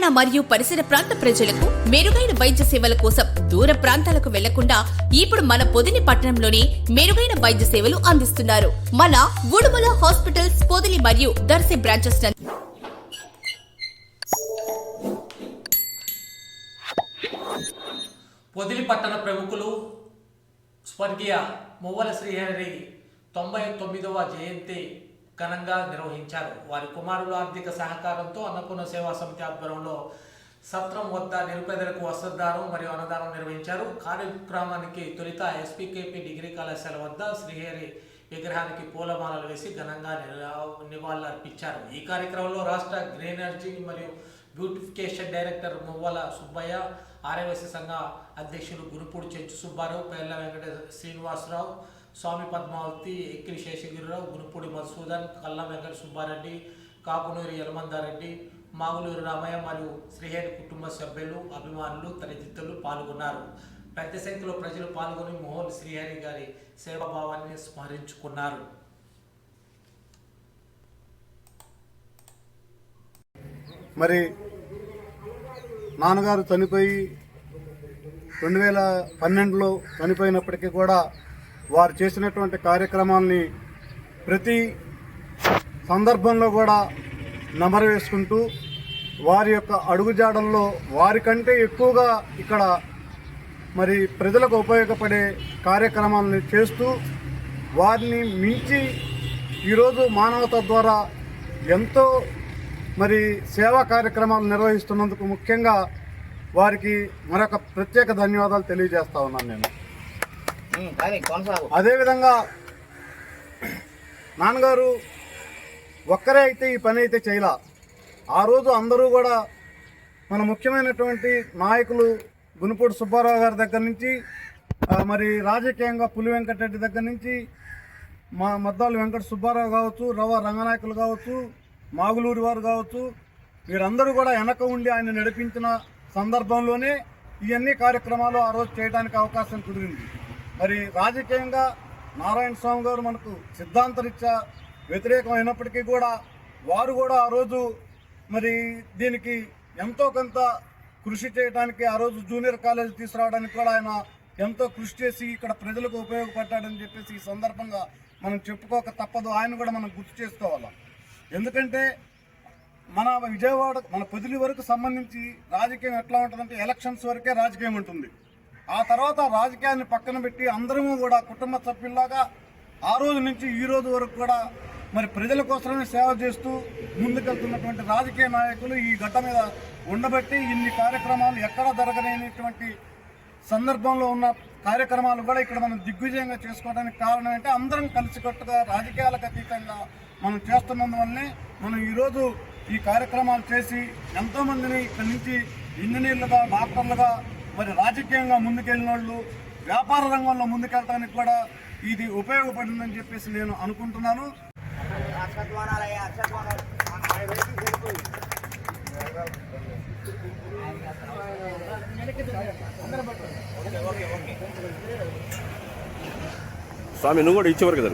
తెలంగాణ మరియు పరిసర ప్రాంత ప్రజలకు మెరుగైన వైద్య సేవల కోసం దూర ప్రాంతాలకు వెళ్ళకుండా ఇప్పుడు మన పొదిని పట్టణంలోనే మెరుగైన వైద్య సేవలు అందిస్తున్నారు. మన ఉడుమల హాస్పిటల్స్ పొదిలి మరియు దర్శి బ్రాంచెస్ పొదిలి పట్టణ ప్రముఖులు స్వర్గీయ మువ్వల శ్రీహరి తొంభై తొమ్మిదవ జయంతి ఘనంగా నిర్వహించారు. వారి కుమారుల ఆర్థిక సహకారంతో అన్నపూర్ణ సేవా సమితి ఆధ్వర్యంలో సత్రం వద్ద నిరుపేదలకు వస్త్రదానం మరియు అన్నదానం నిర్వహించారు. కార్యక్రమానికి తొలిత ఎస్పీకేపీ డిగ్రీ కళాశాల వద్ద శ్రీహరి విగ్రహానికి పూలమాలలు వేసి ఘనంగా నివాళులర్పించారు. ఈ కార్యక్రమంలో రాష్ట్ర గ్రీనర్జీ మరియు బ్యూటిఫికేషన్ డైరెక్టర్ మువ్వల సుబ్బయ్య ఆర్యవైశ్య సంఘ అధ్యక్షులు గురుపూడి చెంచు సుబ్బారావు పేర్ల వెంకట శ్రీనివాసరావు స్వామి పద్మావతి ఎక్కిరి శేషగిరిరావు గురుపూడి మధుసూదన్ కల్లా వెంకట సుబ్బారెడ్డి కాకునూరి యలమందారెడ్డి మాగులూరు రామయ్య మరియు శ్రీహరి కుటుంబ సభ్యులు అభిమానులు తదితరులు పాల్గొన్నారు. పెద్ద సంఖ్యలో ప్రజలు పాల్గొని మోహన్ శ్రీహరి గారి సేవాభావాన్ని స్మరించుకున్నారు. మరి నాన్నగారు చనిపోయి రెండు వేల పన్నెండులో చనిపోయినప్పటికీ కూడా వారు చేసినటువంటి కార్యక్రమాల్ని ప్రతి సందర్భంలో కూడా నమరు వేసుకుంటూ వారి యొక్క అడుగుజాడల్లో వారికంటే ఎక్కువగా ఇక్కడ మరి ప్రజలకు ఉపయోగపడే కార్యక్రమాలను చేస్తూ వారిని మించి ఈరోజు మానవత ద్వారా ఎంతో మరి సేవా కార్యక్రమాలు నిర్వహిస్తున్నందుకు ముఖ్యంగా వారికి మరొక ప్రత్యేక ధన్యవాదాలు తెలియజేస్తా ఉన్నాను నేను. అదేవిధంగా నాన్నగారు ఒక్కరే అయితే ఈ పని అయితే చేయాల. ఆ రోజు అందరూ కూడా మన ముఖ్యమైనటువంటి నాయకులు గునుపూడి సుబ్బారావు గారి దగ్గర నుంచి మరి రాజకీయంగా పులి వెంకటరెడ్డి దగ్గర నుంచి మా మద్దాలు వెంకట సుబ్బారావు కావచ్చు రవ రంగనాయకులు కావచ్చు మాగులూరి వారు కావచ్చు వీరందరూ కూడా వెనక ఉండి ఆయన నడిపించిన సందర్భంలోనే ఇవన్నీ కార్యక్రమాలు ఆ రోజు చేయడానికి అవకాశం కుదిరింది. మరి రాజకీయంగా నారాయణ స్వామి గారు మనకు సిద్ధాంతరీత్యా వ్యతిరేకం అయినప్పటికీ కూడా వారు కూడా ఆ రోజు మరి దీనికి ఎంతో కొంత కృషి చేయడానికి ఆ రోజు జూనియర్ కాలేజ్ తీసుకురావడానికి కూడా ఆయన ఎంతో కృషి చేసి ఇక్కడ ప్రజలకు ఉపయోగపడ్డాడని చెప్పేసి ఈ సందర్భంగా మనం చెప్పుకోక తప్పదు. ఆయన కూడా మనం గుర్తు చేసుకోవాలి? ఎందుకంటే మన విజయవాడ మన పొదిలి వరకు సంబంధించి రాజకీయం ఎట్లా ఉంటుందంటే ఎలక్షన్స్ వరకే రాజకీయం ఉంటుంది. ఆ తర్వాత రాజకీయాన్ని పక్కన పెట్టి అందరము కూడా కుటుంబ సభ్యుల్లాగా ఆ రోజు నుంచి ఈ రోజు వరకు కూడా మరి ప్రజల కోసమే సేవ చేస్తూ ముందుకెళ్తున్నటువంటి రాజకీయ నాయకులు ఈ గడ్డ మీద ఉండబట్టి ఇన్ని కార్యక్రమాలు ఎక్కడా జరగలేనిటువంటి సందర్భంలో ఉన్న కార్యక్రమాలు కూడా ఇక్కడ మనం దిగ్విజయంగా చేసుకోవడానికి కారణం అంటే అందరం కలిసికట్టుగా రాజకీయాలకు అతీతంగా మనం చేస్తున్నందువల్లనే మనం ఈరోజు ఈ కార్యక్రమాలు చేసి ఎంతోమందిని ఇక్కడి నుంచి ఇంజనీర్లుగా డాక్టర్లుగా మరి రాజకీయంగా ముందుకెళ్ళిన వాళ్ళు వ్యాపార రంగంలో ముందుకెళ్ళడానికి కూడా ఇది ఉపయోగపడిందని చెప్పేసి నేను అనుకుంటున్నాను. స్వామి నువ్వు కూడా ఇచ్చేవారు కదా?